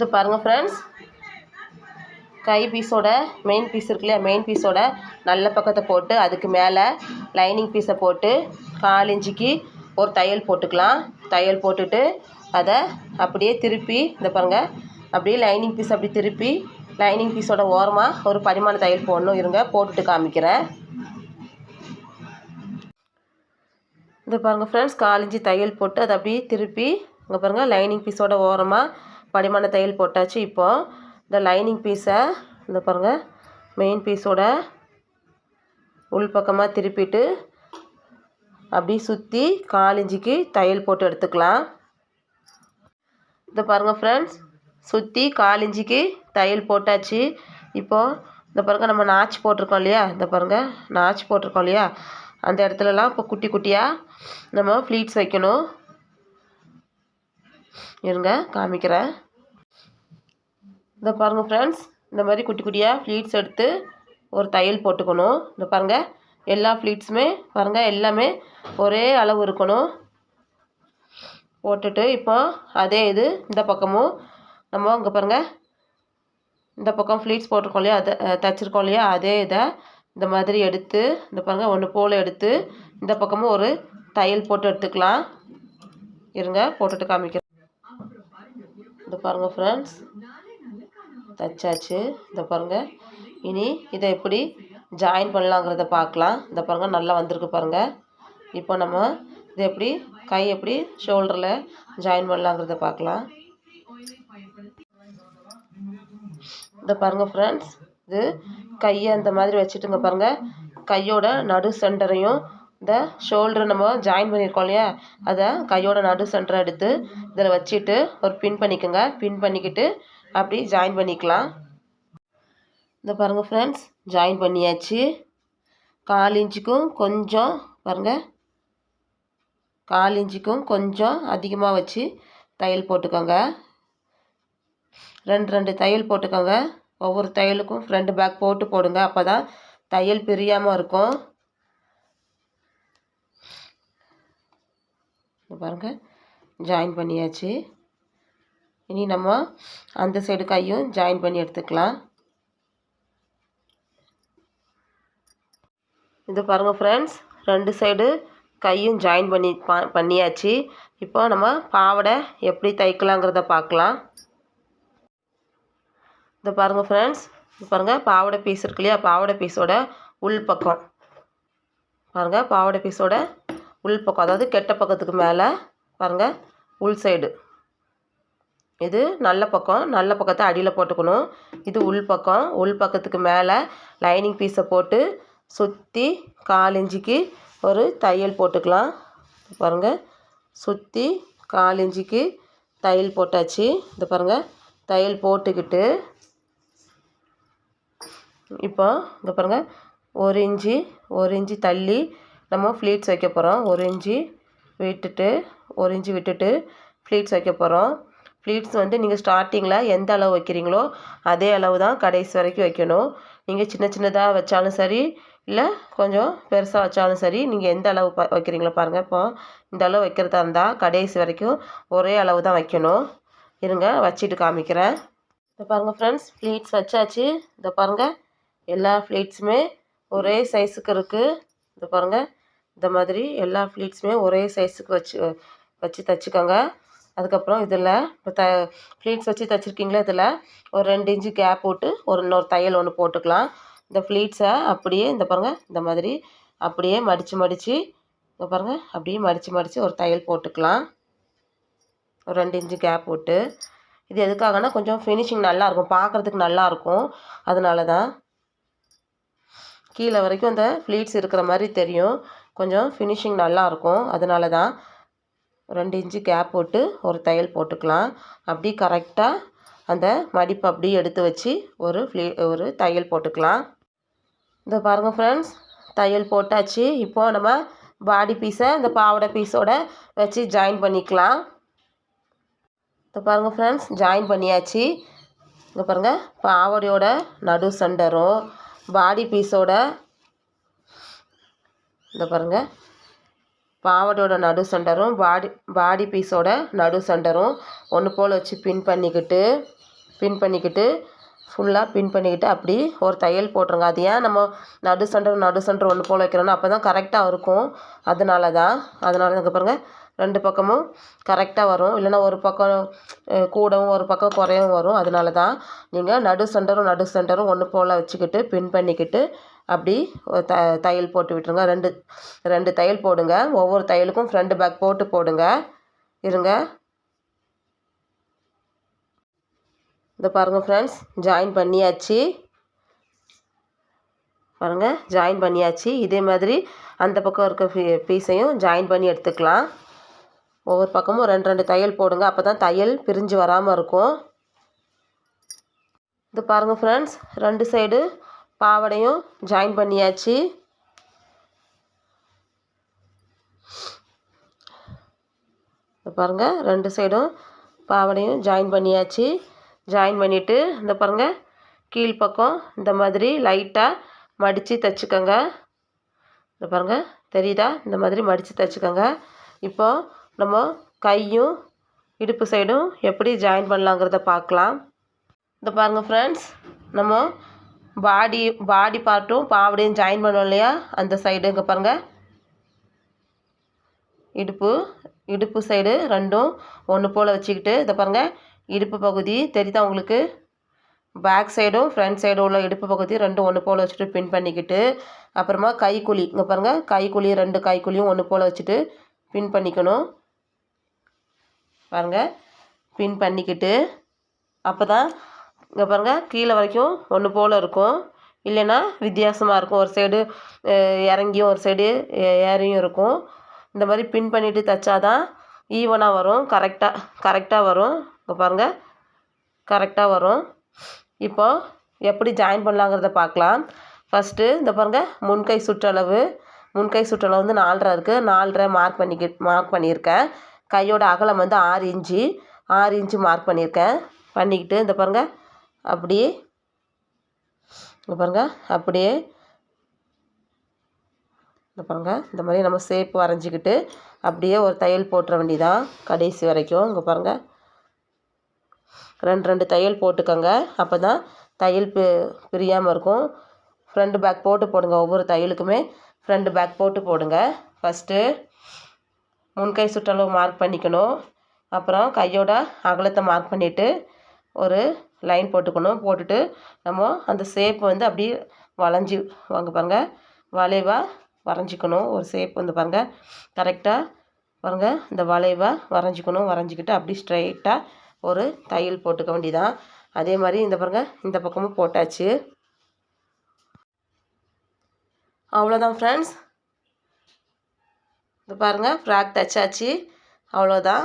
இது பாருங்கள் ஃப்ரெண்ட்ஸ் கை பீஸோட மெயின் பீஸ் இருக்கு இல்லையா? மெயின் பீஸோட நல்ல பக்கத்தை போட்டு அதுக்கு மேலே லைனிங் பீஸை போட்டு கால் இஞ்சிக்கு ஒரு தையல் போட்டுக்கலாம். தையல் போட்டுட்டு அதை அப்படியே திருப்பி இந்த பாருங்கள் அப்படியே லைனிங் பீஸ் அப்படி திருப்பி லைனிங் பீஸோட ஓரமாக ஒரு பரிமாண தையல் போடணும். இருங்க போட்டுட்டு காமிக்கிறேன். இந்த பாருங்கள் ஃப்ரெண்ட்ஸ் காலிஞ்சி தையல் போட்டு அதை அப்படியே திருப்பி இங்கே பாருங்கள் லைனிங் பீஸோட ஓரமாக படிமான தையல் போட்டாச்சு. இப்போ இந்த லைனிங் பீஸை இந்த பாருங்கள் மெயின் பீஸோட உள்பக்கமாக திருப்பிட்டு அப்படியே சுற்றி காலிஞ்சிக்கு தையல் போட்டு எடுத்துக்கலாம். இந்த பாருங்கள் ஃப்ரெண்ட்ஸ் சுற்றி காலிஞ்சிக்கு தையல் போட்டாச்சு. இப்போது இந்த பாருங்கள் நம்ம நாச்சு போட்டிருக்கோம் இல்லையா? இந்த பாருங்கள் நாச்சு போட்டிருக்கோம் இல்லையா? அந்த இடத்துலலாம் இப்போ குட்டி குட்டியாக நம்ம ஃப்ளீட்ஸ் வைக்கணும். இருங்க காமிக்கிறேன். இந்த பாருங்கள் ஃப்ரெண்ட்ஸ் இந்த மாதிரி குட்டி குட்டியாக ஃப்ளீட்ஸ் எடுத்து ஒரு தையல் போட்டுக்கணும். இந்த பாருங்கள் எல்லா ஃப்ளீட்ஸுமே பாருங்கள் எல்லாமே ஒரே அளவு இருக்கணும். போட்டுட்டு இப்போ அதே இது இந்த பக்கமும் நம்ம இங்கே பாருங்கள் இந்த பக்கம் ஃப்ளீட்ஸ் போட்டிருக்கோம் இல்லையா அதை தைச்சிருக்கோம் தச்சிருக்கோம் இல்லையா அதே இதை இந்த மாதிரி எடுத்து இந்த பாருங்கள் ஒன்று போல் எடுத்து இந்த பக்கமும் ஒரு தையல் போட்டு எடுத்துக்கலாம். இருங்க போட்டுட்டு காமிக்கிறேன். இந்த பாருங்கள் ஃப்ரெண்ட்ஸ் தச்சாச்சு. இந்த பாருங்கள் இனி இதை எப்படி ஜாயின் பண்ணலாங்கிறத பார்க்கலாம். இந்த பாருங்கள் நல்லா வந்திருக்கு பாருங்கள் இப்போ நம்ம இதை எப்படி கை எப்படி ஷோல்டரில் ஜாயின் பண்ணலாங்கிறத பார்க்கலாம். இந்த பாருங்கள் ஃப்ரெண்ட்ஸ் இது கையை இந்த மாதிரி வச்சுட்டுங்க பாருங்கள் கையோட நடு சென்டரையும் இந்த ஷோல்டர் நம்ம ஜாயின் பண்ணியிருக்கோம் இல்லையா? அதை கையோட நடு சென்டரை எடுத்து இதில் வச்சுட்டு ஒரு பின் பண்ணிக்கோங்க. பின் பண்ணிக்கிட்டு அப்படி ஜாயின் பண்ணிக்கலாம். இந்த பாருங்கள் ஃப்ரெண்ட்ஸ் ஜாயின் பண்ணியாச்சு. கால் இன்ச்சுக்கும் கொஞ்சம் பாருங்கள் கால் இன்ச்சுக்கும் கொஞ்சம் அதிகமாக வச்சு தையல் போட்டுக்கோங்க. ரெண்டு ரெண்டு தையல் போட்டுக்கோங்க. ஒவ்வொரு தையலுக்கும் ஃப்ரண்ட் பேக் போட்டு போடுங்க. அப்போ தான் தையல் பிரியாமல் இருக்கும். பாருங்கள் ஜாயின் பண்ணியாச்சு. இனி நம்ம அந்த சைடு கையும் ஜாயின் பண்ணி எடுத்துக்கலாம். இது பாருங்கள் ஃப்ரெண்ட்ஸ் ரெண்டு சைடு கையும் ஜாயின் பண்ணி பா- பண்ணியாச்சு. இப்போ நம்ம பாவாடை எப்படி தைக்கலாங்கிறத பார்க்கலாம். இந்த பாருங்கள் ஃப்ரெண்ட்ஸ் இது பாருங்கள் பாவாடை பீஸ் இருக்கு இல்லையா? பாவாடை பீஸோட உள் பக்கம். பாருங்கள் பாவாடை பீஸோட உள் பக்கம் அதாவது கெட்ட பக்கத்துக்கு மேலே பாருங்கள் உள் சைடு இது நல்ல பக்கம் நல்ல பக்கத்தை அடியில் போட்டுக்கணும். இது உள் பக்கம் உள் பக்கத்துக்கு மேலே லைனிங் பீஸை போட்டு சுற்றி கால் ஒரு தையல் போட்டுக்கலாம். பாருங்கள் சுற்றி கால் தையல் போட்டாச்சு. இந்த பாருங்கள் தையல் போட்டுக்கிட்டு இப்போ இங்கே பாருங்கள் ஒரு இஞ்சி ஒரு இஞ்சி தள்ளி நம்ம ஃப்ளீட்ஸ் வைக்க போகிறோம் ஒரு இஞ்சி விட்டுட்டு ஒரு இஞ்சி விட்டுட்டு ஃப்ளீட்ஸ் வைக்க போகிறோம் ஃப்ளீட்ஸ் வந்து நீங்கள் ஸ்டார்டிங்கில் எந்த அளவு வைக்கிறீங்களோ அதே அளவு தான் கடைசி வரைக்கும் வைக்கணும். நீங்கள் சின்ன சின்னதாக வச்சாலும் சரி இல்லை கொஞ்சம் பெருசாக வச்சாலும் சரி நீங்கள் எந்த அளவு ப வைக்கிறீங்களோ பாருங்கள் இப்போ இந்த அளவு வைக்கிறதா இருந்தால் கடைசி வரைக்கும் ஒரே அளவு தான் வைக்கணும். இருங்க வச்சுட்டு காமிக்கிறேன். இந்த பாருங்கள் ஃப்ரெண்ட்ஸ் ஃப்ளீட்ஸ் வச்சாச்சு. இந்த பாருங்கள் எல்லா ஃப்ளீட்ஸுமே ஒரே சைஸுக்கு இருக்குது இந்த பாருங்கள் இந்த மாதிரி எல்லா ஃப்ளீட்ஸுமே ஒரே சைஸுக்கு வச்சு வச்சு தைச்சிக்கோங்க. அதுக்கப்புறம் இதில் இப்போ த ஃப்ளீட்ஸ் வச்சு தைச்சிருக்கீங்களா இதில் ஒரு ரெண்டு இன்ச்சு கேப் விட்டு ஒரு இன்னொரு தையல் ஒன்று போட்டுக்கலாம். இந்த ஃப்ளீட்ஸை அப்படியே இந்த பாருங்கள் இந்த மாதிரி அப்படியே மடித்து மடித்து இந்த பாருங்கள் அப்படியே மடித்து மடித்து ஒரு தையல் போட்டுக்கலாம். ஒரு ரெண்டு இன்ச்சு கேப் விட்டு இது எதுக்காகனா கொஞ்சம் ஃபினிஷிங் நல்லாயிருக்கும் பார்க்குறதுக்கு நல்லாயிருக்கும். அதனால தான் கீழே வரைக்கும் அந்த ஃப்ளீட்ஸ் இருக்கிற மாதிரி தெரியும். கொஞ்சம் ஃபினிஷிங் நல்லாயிருக்கும். அதனால தான் ரெண்டு இன்ச்சு கேப் போட்டு ஒரு தையல் போட்டுக்கலாம். அப்படி கரெக்டாக அந்த மடிப்பு அப்படியே எடுத்து வச்சு ஒரு ஃப்ளீ ஒரு தையல் போட்டுக்கலாம். இந்த பாருங்கள் ஃப்ரெண்ட்ஸ் தையல் போட்டாச்சு. இப்போ நம்ம பாடி பீஸை இந்த பாவாடை பீஸோட வச்சு ஜாயின் பண்ணிக்கலாம். இந்த பாருங்கள் ஃப்ரெண்ட்ஸ் ஜாயின் பண்ணியாச்சு. இங்கே பாருங்கள் பாவாடையோட நடு சண்டரும் பாடி பீஸோட இந்த பாருங்கள் பாவாடையோட நடு சென்டரும் பாடி பாடி பீஸோட நடு சென்டரும் ஒன்று போல் வச்சு பின் பண்ணிக்கிட்டு பின் பண்ணிக்கிட்டு ஃபுல்லாக பின் பண்ணிக்கிட்டு அப்படி ஒரு தையல் போட்டுருங்க. அது ஏன் நம்ம நடு சென்டர் நடு சென்டர் ஒன்று போல் வைக்கிறோன்னா அப்போ தான் கரெக்டாக இருக்கும். அதனால தான் அதனால தான் பாருங்கள் ரெண்டு பக்கமும் கரெக்டாக வரும். இல்லைன்னா ஒரு பக்கம் கூடவும் ஒரு பக்கம் குறையவும் வரும். அதனால தான் நீங்கள் நடு சென்டரும் நடு சென்டரும் ஒன்று போல் வச்சுக்கிட்டு பின் பண்ணிக்கிட்டு அப்படி ஒரு த தையல் போட்டு விட்டுருங்க. ரெண்டு ரெண்டு தையல் போடுங்க. ஒவ்வொரு தையலுக்கும் ஃப்ரண்ட் பேக் போட்டு போடுங்க. இருங்க. இதை பாருங்கள் ஃப்ரெண்ட்ஸ் ஜாயின் பண்ணியாச்சு. பாருங்கள் ஜாயின் பண்ணியாச்சு. இதே மாதிரி அந்த பக்கம் இருக்க பீஸையும் ஜாயின் பண்ணி எடுத்துக்கலாம். ஒவ்வொரு பக்கமும் ரெண்டு ரெண்டு தையல் போடுங்க. அப்போ தான் தையல் பிரிஞ்சு வராமல் இருக்கும். இது பாருங்கள் ஃப்ரெண்ட்ஸ் ரெண்டு சைடு பாவடையும் ஜாயின் பண்ணியாச்சு. இது பாருங்கள் ரெண்டு சைடும் பாவடையும் ஜாயின் பண்ணியாச்சு. ஜாயின் பண்ணிவிட்டு இந்த பாருங்கள் கீழ்ப்பக்கம் இந்த மாதிரி லைட்டாக மடித்து தைச்சிக்கோங்க. இந்த பாருங்கள் தெரியுதா? இந்த மாதிரி மடித்து தைச்சிக்கோங்க. இப்போது நம்ம கையும் இடுப்பு சைடும் எப்படி ஜாயின் பண்ணலாங்கிறத பார்க்கலாம். இந்த பாருங்கள் ஃப்ரெண்ட்ஸ் நம்ம பாடி பாடி பார்ட்டும் பாவடையும் ஜாயின் பண்ணோம் இல்லையா? அந்த சைடு இங்கே பாருங்கள் இடுப்பு இடுப்பு சைடு ரெண்டும் ஒன்று போல் வச்சுக்கிட்டு இதை பாருங்கள் இடுப்பு பகுதி தெரியுதா உங்களுக்கு? பேக் சைடும் ஃப்ரண்ட் சைடும் உள்ள இடுப்பு பகுதி ரெண்டும் ஒன்று போல் வச்சுட்டு பின் பண்ணிக்கிட்டு அப்புறமா கைக்குழி. இங்கே பாருங்கள் கைக்குழி ரெண்டு கைக்குழியும் ஒன்று போல் வச்சுட்டு பின் பண்ணிக்கணும். பாருங்கள் பின் பண்ணிக்கிட்டு அப்போ தான் இங்கே பாருங்கள் கீழே வரைக்கும் ஒன்று போல் இருக்கும். இல்லைன்னா வித்தியாசமாக இருக்கும். ஒரு சைடு இறங்கியும் ஒரு சைடு ஏறியும் இருக்கும். இந்த மாதிரி பின் பண்ணிவிட்டு தைச்சாதான் ஈவனாக வரும். கரெக்டாக கரெக்டாக வரும். இங்கே பாருங்கள் கரெக்டாக வரும். இப்போ எப்படி ஜாயின் பண்ணலாங்கிறத பார்க்கலாம். ஃபஸ்ட்டு இந்த பாருங்கள் முன்கை சுற்றளவு. முன்கை சுற்றளவு வந்து நாலரை இருக்குது நாலரை மார்க் பண்ணிக்கி மார்க் பண்ணியிருக்கேன். கையோட அகலம் வந்து ஆறு இன்ச்சு ஆறு இன்ச்சு மார்க் பண்ணியிருக்கேன். பண்ணிக்கிட்டு இந்த பாருங்கள் அப்படியே இந்த பாருங்கள் அப்படியே இந்த பாருங்கள் இந்த மாதிரி நம்ம ஷேப் வரைஞ்சிக்கிட்டு அப்படியே ஒரு தையல் போட்டுற வேண்டிதான் கடைசி வரைக்கும். இங்கே பாருங்கள் ரெண்டு ரெண்டு தையல் போட்டுக்கோங்க. அப்போ தான் தையல் பி பிரியாமல் இருக்கும். ஃப்ரண்ட் பேக் போட்டு போடுங்க ஒவ்வொரு தையலுக்குமே ஃப்ரண்ட் பேக் போட்டு போடுங்க. ஃபஸ்ட்டு முன்கை சுற்றளவு மார்க் பண்ணிக்கணும். அப்புறம் கையோட அகலத்தை மார்க் பண்ணிவிட்டு ஒரு லைன் போட்டுக்கணும். போட்டுட்டு நம்ம அந்த ஷேப் வந்து அப்படியே வளைஞ்சி வாங்க பாருங்கள் வளைவாக வரைஞ்சிக்கணும். ஒரு ஷேப் வந்து பாருங்கள் கரெக்டாக பாருங்கள் இந்த வளைவாக வரைஞ்சிக்கணும். வரைஞ்சிக்கிட்டு அப்படி ஸ்ட்ரைட்டாக ஒரு தையல் போட்டுக்க வேண்டியதான் அதே மாதிரி இந்த பாருங்கள் இந்த பக்கமும் போட்டாச்சு. அவ்வளோதான் ஃப்ரெண்ட்ஸ் இது பாருங்கள் ஃப்ராக் தைச்சாச்சு அவ்வளோதான்